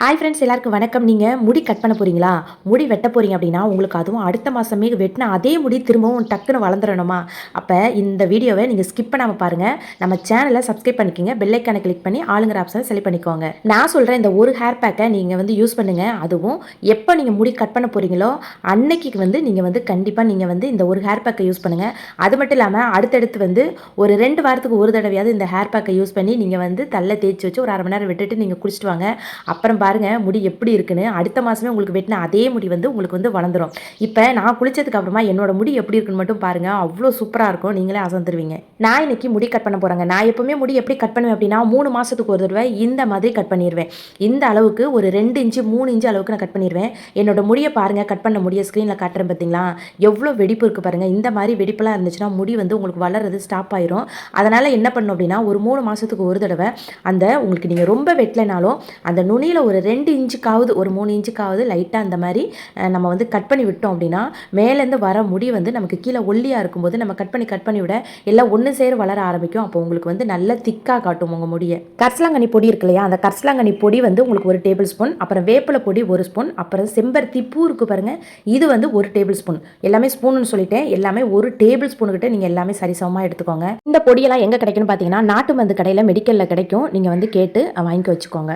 Hi friends எல்லாருக்கும் வணக்கம். நீங்கள் முடி கட் பண்ண போகிறீங்களா முடி வெட்ட போகிறீங்க அப்படின்னா உங்களுக்கு அதுவும் அடுத்த மாதமே வெட்டின அதே முடி திரும்பவும் டக்குன்னு வளர்ந்துடணுமா? அப்போ இந்த வீடியோவை நீங்கள் ஸ்கிப் பண்ணாமல் பாருங்கள் நம்ம சேனலை சப்ஸ்கிரைப் பண்ணிக்கோங்க. பெல்லைக்கான கிளிக் பண்ணி ஆளுங்கிற ஆப்ஷனை செலக்ட் பண்ணிக்கோங்க. நான் சொல்கிறேன் இந்த ஒரு ஹேர் பேக்கை நீங்கள் வந்து யூஸ் பண்ணுங்கள் அதுவும் எப்போ நீங்கள் முடி கட் பண்ண போகிறீங்களோ அன்னைக்கு வந்து நீங்கள் வந்து கண்டிப்பாக நீங்கள் வந்து இந்த ஒரு ஹேர் பேக்கை யூஸ் பண்ணுங்கள் அது மட்டும் இல்லாமல் அடுத்தடுத்து வந்து ஒரு ரெண்டு வாரத்துக்கு ஒரு தடவையாவது இந்த ஹேர் பேக்கை யூஸ் பண்ணி நீங்கள் வந்து தள்ள தேய்ச்சி வச்சு ஒரு அரை மணி நேரம் விட்டுட்டு நீங்கள் குடிச்சிட்டு வாங்க. அப்புறம் பாருங்கள் முடி எப்படி இருக்குன்னு அடுத்த மாதமே உங்களுக்கு வெட்டின அதே முடி வந்து உங்களுக்கு வந்து வளர்ந்துரும். இப்போ நான் குளித்ததுக்கு அப்புறமா என்னோட முடி எப்படி இருக்குன்னு மட்டும் பாருங்கள் அவ்வளோ சூப்பராக இருக்கும் நீங்களே அசந்துருவீங்க. நான் இன்னைக்கு முடி கட் பண்ண போகிறேங்க நான் எப்போவுமே முடி எப்படி கட் பண்ணுவேன் அப்படின்னா மூணு மாதத்துக்கு ஒரு தடவை இந்த மாதிரி கட் பண்ணிடுவேன் இந்த அளவுக்கு ஒரு ரெண்டு இன்ச்சு மூணு இன்ச்சு அளவுக்கு நான் கட் பண்ணிடுவேன் என்னோட முடியை பாருங்கள் கட் பண்ண முடிய ஸ்க்ரீனில் காட்டுறேன் பார்த்தீங்களா எவ்வளோ வெடிப்பு இருக்குது பாருங்கள் இந்த மாதிரி வெடிப்பெல்லாம் இருந்துச்சுன்னா முடி வந்து உங்களுக்கு வளர்றது ஸ்டாப் ஆயிரும். அதனால் என்ன பண்ணும் அப்படின்னா ஒரு மூணு மாதத்துக்கு ஒரு தடவை அந்த உங்களுக்கு நீங்கள் ரொம்ப வெட்டலைனாலும் அந்த நுனியில் ஒரு ரெண்டு இன்ச்சுக்காவது ஒரு மூணு இன்ச்சுக்காவது லைட்டாக அந்த மாதிரி நம்ம வந்து கட் பண்ணி விட்டோம் அப்படின்னா மேலேருந்து வர முடி வந்து நமக்கு கீழே ஒல்லியாக இருக்கும்போது நம்ம கட் பண்ணி கட் பண்ணி விட எல்லாம் ஒன்று சேர வளர ஆரம்பிக்கும். அப்போ உங்களுக்கு வந்து நல்ல திக்காக காட்டும் உங்கள் முடியை. கரிசலாங்கண்ணி பொடி இருக்கு இல்லையா? அந்த கரிசலாங்கண்ணி பொடி வந்து உங்களுக்கு ஒரு டேபிள் ஸ்பூன் அப்புறம் வேப்பிலை பொடி ஒரு ஸ்பூன் அப்புறம் செம்பருத்தி பூ இருக்குது பாருங்க. இது வந்து ஒரு டேபிள் ஸ்பூன். எல்லாமே ஸ்பூன்னு சொல்லிட்டேன். எல்லாமே ஒரு டேபிள் ஸ்பூன் கிட்ட நீங்கள் எல்லாமே சரிசமமாக எடுத்துக்கோங்க. இந்த பொடியெல்லாம் எங்கே கிடைக்கும்னு பார்த்தீங்கன்னா நாட்டு மருந்து கடையில் மெடிக்கலில் கிடைக்கும். நீங்கள் வந்து கேட்டு வாங்கி வச்சுக்கோங்க.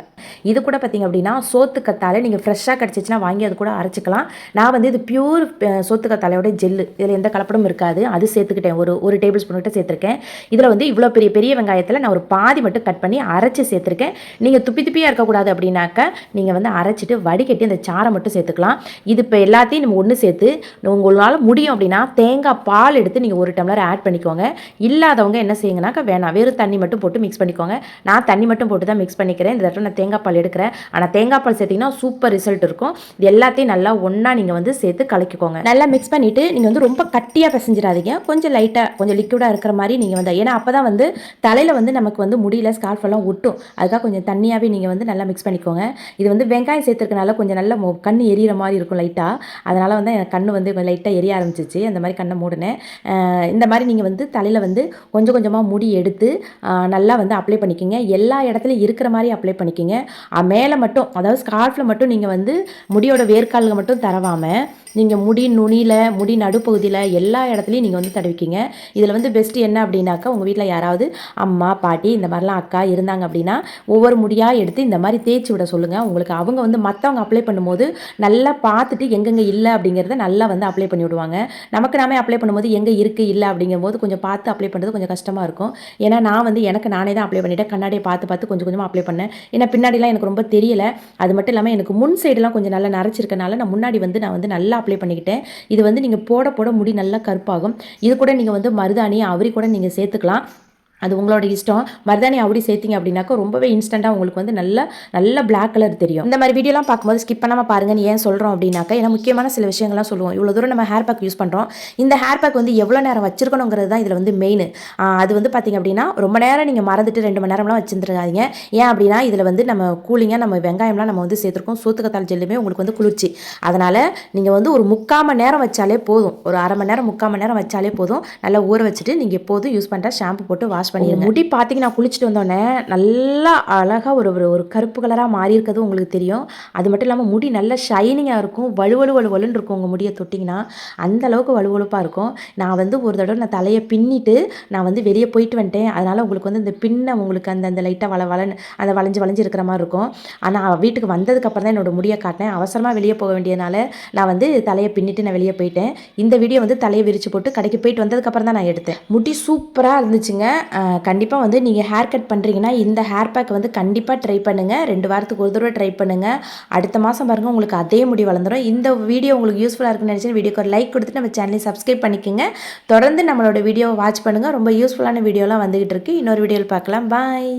இது கூட பார்த்தீங்க அப்படின்னா சோத்து கத்தாழை நீங்கள் ஃப்ரெஷ்ஷாக கிடச்சிச்சின்னா வாங்கி அது கூட அரைச்சிக்கலாம். நான் வந்து இது பியூர் சோத்து கத்தாழையோட ஜெல்லு. இதில் எந்த கலப்படமும் இருக்காது. அது சேர்த்துக்கிட்டேன். ஒரு ஒரு டேபிள் ஸ்பூன் கிட்ட சேர்த்துருக்கேன். இதில் வந்து இவ்வளோ பெரிய பெரிய வெங்காயத்தில் நான் ஒரு பாதி மட்டும் கட் பண்ணி அரைச்சி சேர்த்துருக்கேன். நீங்கள் துப்பி துப்பியாக இருக்கக்கூடாது அப்படின்னாக்கா நீங்கள் வந்து அரைச்சிட்டு வடிகட்டி அந்த சாரை மட்டும் சேர்த்துக்கலாம். இது இப்போ எல்லாத்தையும் நம்ம ஒன்று சேர்த்து உங்களால் முடியும் அப்படின்னா தேங்காய் பால் எடுத்து நீங்கள் ஒரு டம்ளர் ஆட் பண்ணிக்கோங்க. இல்லாதவங்க என்ன செய்யுங்கனாக்கா வேணாம். வெறும் தண்ணி மட்டும் போட்டு மிக்ஸ் பண்ணிக்கோங்க. நான் தண்ணி மட்டும் போட்டு தான் மிக்ஸ் பண்ணிக்கிறேன். இந்த தடவை நான் தேங்காய் பால் எடுக்கிறேன். ஆனால் தேங்காய் பால் சேர்த்திங்கன்னா சூப்பர் ரிசல்ட் இருக்கும். இது எல்லாத்தையும் நல்லா ஒன்றா நீங்கள் வந்து சேர்த்து கலக்கிக்கோங்க. நல்லா மிக்ஸ் பண்ணிவிட்டு நீங்கள் வந்து ரொம்ப கட்டியாக பிசைஞ்சிடாதீங்க. கொஞ்சம் லைட்டாக கொஞ்சம் லிக்விடாக இருக்கிற மாதிரி நீங்கள் வந்து ஏன்னா அப்போ தான் வந்து தலையில் வந்து நமக்கு வந்து முடியல ஸ்கார்ஃப் எல்லாம் ஒட்டும். அதுக்காக கொஞ்சம் தண்ணியாகவே நீங்கள் வந்து நல்லா மிக்ஸ் பண்ணிக்கோங்க. இது வந்து வெங்காயம் சேர்த்துருக்கனால கொஞ்சம் நல்லா கண் எரியிற மாதிரி இருக்கும் லைட்டாக அதனால் வந்து எனக்கு கண் வந்து லைட்டாக எரிய ஆரம்பிச்சிச்சு. அந்த மாதிரி கண்ணை மூடினேன். இந்த மாதிரி நீங்கள் வந்து தலையில் வந்து கொஞ்சம் கொஞ்சமாக முடி எடுத்து நல்லா வந்து அப்ளை பண்ணிக்கிங்க. எல்லா இடத்துலையும் இருக்கிற மாதிரி அப்ளை பண்ணிக்கிங்க. மேலே மட்டும் அதாவது ஸ்கார்ஃபில் மட்டும் நீங்கள் வந்து முடியோட வேர்க்கால்கள் மட்டும் தரவாமல் நீங்கள் முடி நுனியில் முடி நடுப்பகுதியில் எல்லா இடத்துலையும் நீங்கள் வந்து தடவிக்கிங்க. இதில் வந்து பெஸ்ட்டு என்ன அப்படின்னாக்கா உங்கள் வீட்டில் யாராவது அம்மா பாட்டி இந்த மாதிரிலாம் அக்கா இருந்தாங்க அப்படின்னா ஒவ்வொரு முடியாக எடுத்து இந்த மாதிரி தேய்ச்சி விட சொல்லுங்கள் உங்களுக்கு அவங்க வந்து மற்றவங்க அப்ளை பண்ணும்போது நல்லா பார்த்துட்டு எங்கெங்கே இல்லை அப்படிங்கிறத நல்லா வந்து அப்ளை பண்ணி விடுவாங்க. நமக்கு நாமே அப்ளை பண்ணும்போது எங்கே இருக்குது இல்லை அப்படிங்கும்போது கொஞ்சம் பார்த்து அப்ளை பண்ணுறது கொஞ்சம் கஷ்டமாக இருக்கும். ஏன்னா நான் வந்து எனக்கு நானே தான் அப்ளை பண்ணிவிட்டேன் கண்ணாடியை பார்த்து பார்த்து கொஞ்சம் கொஞ்சமாக அப்ளை பண்ணேன். ஏன்னா பின்னாடிலாம் எனக்கு ரொம்ப தெரியலை. அது மட்டும் இல்லாமல் எனக்கு முன் சைடெலாம் கொஞ்சம் நல்லா நரைச்சிருக்கனால நான் முன்னாடி வந்து நான் வந்து நல்லா அப்ளை பண்ணிக்கிட்டேன் இது வந்து நீங்கள் போட போட முடி நல்லா கருப்பாகும். இது கூட நீங்கள் வந்து மருதாணி அவரி கூட நீங்கள் சேர்த்துக்கலாம். அது உங்களோட இஷ்டம். மருதாணி அப்படி சேர்த்திங்க அப்படின்னாக்கா ரொம்பவே இன்ஸ்டண்ட்டாக உங்களுக்கு வந்து நல்ல நல்ல பிளாக் கலர் தெரியும். இந்த மாதிரி வீடியோலாம் பார்க்கும்போது ஸ்கிப் பண்ணாமல் பாருங்கன்னு ஏன் சொல்கிறோம் அப்படின்னாக்கா ஏன்னா முக்கியமான சில விஷயங்கள்லாம் சொல்லுவோம். இவ்வளோ தூரம் நம்ம ஹேர் பேக் யூஸ் பண்ணுறோம் இந்த ஹேர் பேக் வந்து எவ்வளோ நேரம் வச்சிருக்கணுங்கிறது தான் இதில் வந்து மெயின் அது வந்து பார்த்திங்க அப்படின்னா ரொம்ப நேரம் நீங்கள் மறந்துட்டு ரெண்டு மணி நேரம்லாம் வச்சுருந்துருக்காதீங்க. ஏன் அப்படின்னா இதில் வந்து நம்ம கூலிங்காக நம்ம வெங்காயம்லாம் நம்ம வந்து சேர்த்துருக்கோம். சூத்துக்கத்தால் ஜெல்லுமே உங்களுக்கு வந்து குளிர்ச்சி. அதனால் நீங்கள் வந்து ஒரு முக்கால் மணி நேரம் வச்சாலே போதும். ஒரு அரை மணி நேரம் முக்கால் மணி நேரம் வச்சாலே போதும். நல்லா ஊற வச்சுட்டு நீங்கள் எப்போதும் யூஸ் பண்ணுற ஷாம்பு போட்டு வாஷ் பண்ணிடுங்க முடி பார்த்தீங்கன்னா குளிச்சுட்டு வந்தோடனே நல்லா அழகாக ஒரு ஒரு ஒரு கருப்பு கலராக மாறி இருக்கிறது உங்களுக்கு தெரியும். அது மட்டும் இல்லாமல் முடி நல்ல ஷைனிங்காக இருக்கும். வலுவலு வலுவலுன்னு இருக்கும் உங்கள் முடியை தொட்டிங்கன்னா. அந்த அளவுக்கு வலுவலுப்பாக இருக்கும். நான் வந்து ஒரு தடவை நான் தலையை பின்னிட்டு நான் வந்து வெளியே போயிட்டு வந்துட்டேன். அதனால் உங்களுக்கு வந்து இந்த பின்ன உங்களுக்கு அந்த அந்த லைட்டாக வள வளன்னு அந்த வளைஞ்சு வளைஞ்சு இருக்கிற மாதிரி இருக்கும். ஆனால் வீட்டுக்கு வந்ததுக்கப்புறம் தான் என்னோட முடியை காட்டினேன். அவசரமாக வெளியே போக வேண்டியதுனால நான் வந்து தலையை பின்னிட்டு நான் வெளியே போயிட்டேன். இந்த வீடியோ வந்து தலையை விரிச்சு போட்டு கடைக்கு போயிட்டு வந்ததுக்கப்புறம் தான் நான் எடுத்தேன். முடி சூப்பராக இருந்துச்சுங்க. கண்டிப்பாக வந்து நீங்கள் ஹேர் கட் பண்ணுறீங்கன்னா இந்த ஹேர் பேக் வந்து கண்டிப்பாக ட்ரை பண்ணுங்கள் ரெண்டு வாரத்துக்கு ஒரு தடவை ட்ரை பண்ணுங்கள் அடுத்த மாதம் பாருங்கள் உங்களுக்கு அதே முடி வளர்ந்துடும் இந்த வீடியோ உங்களுக்கு யூஸ்ஃபுல்லாக இருக்குன்னு நினச்சி வீடியோக்கு ஒரு லைக் கொடுத்துட்டு நம்ம சேனலை சப்ஸ்கிரைப் பண்ணிக்கோங்க. தொடர்ந்து நம்மளோட வீடியோவை வாட்ச் பண்ணுங்கள் ரொம்ப யூஸ்ஃபுல்லான வீடியோலாம் வந்துகிட்டு இருக்கு. இன்னொரு வீடியோவில் பார்க்கலாம். பாய்